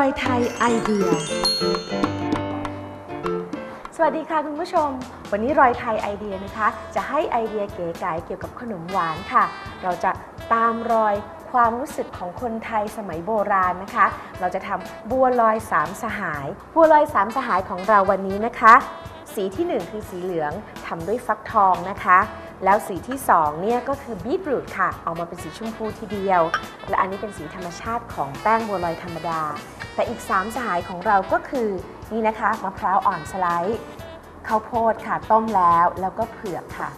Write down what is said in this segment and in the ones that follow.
อยไทยไอเดีย สวัสดีค่ะคุณผู้ชม วันนี้รอยไทยไอเดียนะคะ จะให้ไอเดียเก๋ไก๋เกี่ยวกับขนมหวานค่ะ เราจะตามรอยความรู้สึกของคนไทยสมัยโบราณนะคะ เราจะทำบัวลอยสามสหาย บัวลอยสามสหายของเราวันนี้นะคะ สีที่หนึ่งคือสีเหลืองทำด้วยฟักทองนะคะแล้วสีที่สองเนี่ยก็คือบีทรูทค่ะ ออกมาเป็นสีชมพูทีเดียว และอันนี้เป็นสีธรรมชาติของแป้งบัวลอยธรรมดา แต่อีก 3 สหายของเราก็คือนี่นะคะมะพร้าวอ่อนสไลด์ข้าวโพดค่ะต้มแล้วแล้วก็เผือกค่ะ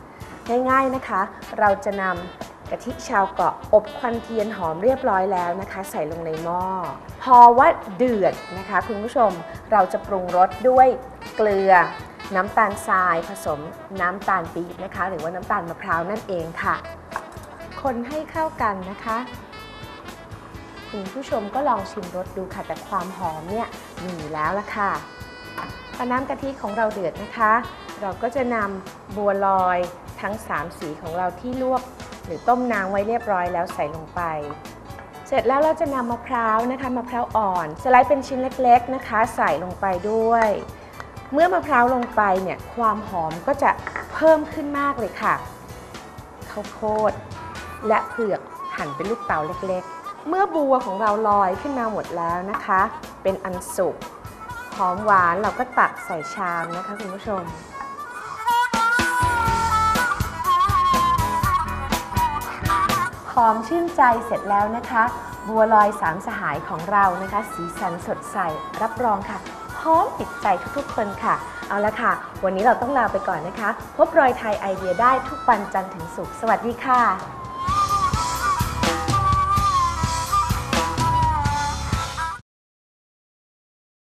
ง่ายๆนะคะ เราจะนำกะทิชาวเกาะอบควันเทียนหอมเรียบร้อยแล้วนะคะ ใส่ลงในหม้อ พอว่าเดือดนะคะ คุณผู้ชมเราจะปรุงรสด้วยเกลือน้ำตาลทรายผสมน้ำตาลปี๊บนะคะ หรือว่าน้ำตาลมะพร้าวนั่นเองค่ะ คนให้เข้ากันนะคะ คุณผู้ชมก็ลองชิมรสดูค่ะ แต่ความหอมเนี่ยมีแล้วละค่ะพอน้ำกะทิของเราเดือดนะคะ เราก็จะนำบัวลอยทั้ง 3 สีของเราที่ลวก หรือต้มน้ำไว้เรียบร้อยแล้วใส่ลงไป เสร็จแล้วเราจะนำมะพร้าวนะคะมะพร้าวอ่อน สไลด์เป็นชิ้นเล็กๆนะคะ ใส่ลงไปด้วย เมื่อมะพร้าวลงไปเนี่ยความหอมก็จะเพิ่มขึ้นมากเลยค่ะข้าวโพดและเผือกหั่นเป็นลูกเต๋าเล็กๆ เมื่อบัวของเราลอยขึ้นมาหมดแล้วนะคะ เป็นอันสุกหอมหวานเราก็ตักใส่ชามนะคะคุณผู้ชม หอมชื่นใจเสร็จแล้วนะคะ บัวลอยสามสหายของเรานะคะ สีสันสดใสรับรองค่ะหอมติดใจทุกๆคนค่ะ เอาละค่ะ วันนี้เราต้องลาไปก่อนนะคะ พบรอยไทยไอเดียได้ทุกวันจันทร์ถึงศุกร์สวัสดีค่ะ